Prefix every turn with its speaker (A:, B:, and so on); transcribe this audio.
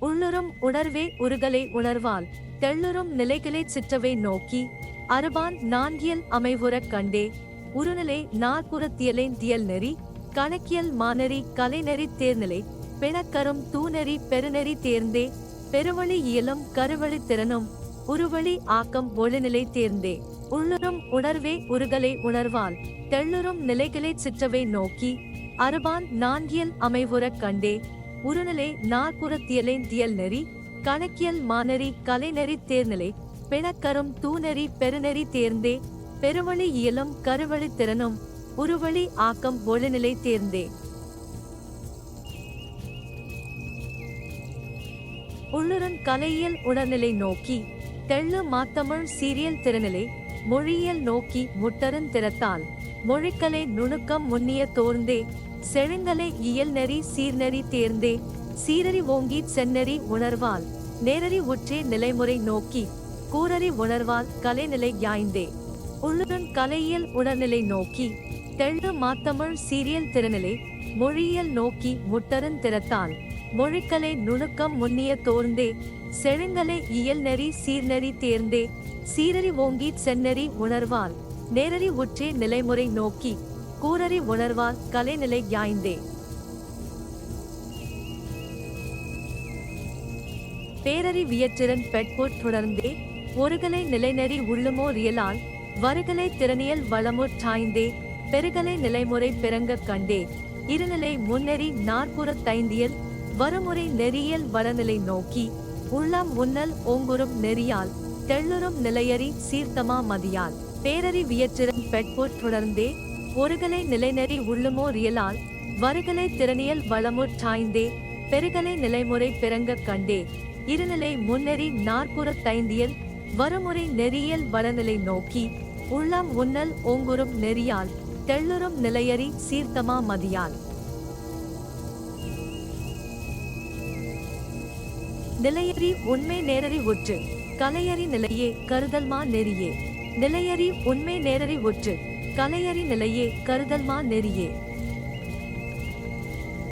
A: உள்ளுறும் உணர்வே உருகலை உணர்வால் தெள்ளுறும் நிலைகளைச் சிற்றவை நோக்கி அருபான் நான்கியல் அமைவுறக் கண்டே உருநிலை நாற்புறத்தியலேன் தியல் நெறி கணக்கியல் மாநெறி கலைநெறி தேர்நிலை பிணக்கரும் தூநெறி பெருநெறி தேர்ந்தே பெருவழி இயலும் கருவழி திறனும் உருவழி ஆக்கம் ஒழுநிலை தேர்ந்தே. உள்ளுறும் உணர்வே உருகலை உணர்வால் தெள்ளுறும் நிலைகளைச் சிற்றவை நோக்கி அருபான் நான்கியல் அமைவுறக் கண்டே உருநிலை நாற்புறத்தியலின் தியல் நெறி கணக்கியல் மாநெறி கலைநெறி தேர்நிலை பிணக்கரும் தூநெறி பெருநெறி தேர்ந்தே பெருவழி இயலும் கருவழி திறனும் உருவழி ஆக்கம் ஒழுநிலை தேர்ந்தே. உள்ளுரன் கலையியல் உடல்நிலை நோக்கி தெள்ளு மாத்தமிழ் சீரியல் திறநிலை மொழியியல் நோக்கி முட்டரன் திறத்தால் மொழிக்கலை நுணுக்கம் முன்னிய தோர்ந்தே செழுங்கலை இயல் நெறி சீர்நெறி தேர்ந்தே சீரறி ஓங்கி செந்நெறி உணர்வால் நேரறி உற்றே நிலைமுறை நோக்கி கூரறி உணர்வால் கலைநிலை யாய்ந்தே. உள்ளுடன் கலையியல் உணர்நிலை நோக்கி தெள்ளு மாத்தமிழ் சீரியல் திறநிலை மொழியியல் நோக்கி முட்டரன் திறத்தால் மொழிக்கலை நுணுக்கம் முன்னிய தோர்ந்தே செழுங்கலை இயல் நெறி சீர்நெறி தேர்ந்தே சீரறி ஓங்கி செந்நெறி உணர்வால் நேரறி உற்றே நிலைமுறை நோக்கி கூரறி உணர்வால் கலைநிலை யாய்ந்தே. பேரறி வியற்றிறன் பெட்போர் தொடர்ந்தே ஒருகலை நிலைநெறி உள்ளுமோ ரியலால் வருகலை திறனியல் வளமுற் சாய்ந்தே பெருகலை நிலைமுறை பிறங்க கண்டே இருநிலை முன்னெறி நாற்புறத் தைந்தியல் வருமுறை நெறியல் வளநிலை நோக்கி உள்ளம் உன்னல் ஓங்குறும் நெறியால் தெள்ளுறும் நிலையறி சீர்த்தமா மதியால் பேரறி வியற்றிறன் பெட்போர் தொடர்ந்தே ஒருகலை நிலைநெறி உள்ளுமோ ரியலால் வருகலை திறனியல் வளமுற் சாய்ந்தே பெருகலை நிலைமுறை பிறங்க கண்டே இருநிலை முன்னெறி நாற்புறத்தைந்தியல் வருமுறை நெறியல் வளநிலை நோக்கி உள்ளம் உன்னல் ஓங்குறும் நெறியால் தெள்ளுறும் நிலையறி சீர்த்தமா மதியால். நிலையறி உண்மை நேரறி ஒற்று கலையறி நிலையே கருதல்மா நெறியே நிலையறி உண்மை நேரறி ஒற்று கலையறி நிலையே கருதல்மா நெறியே.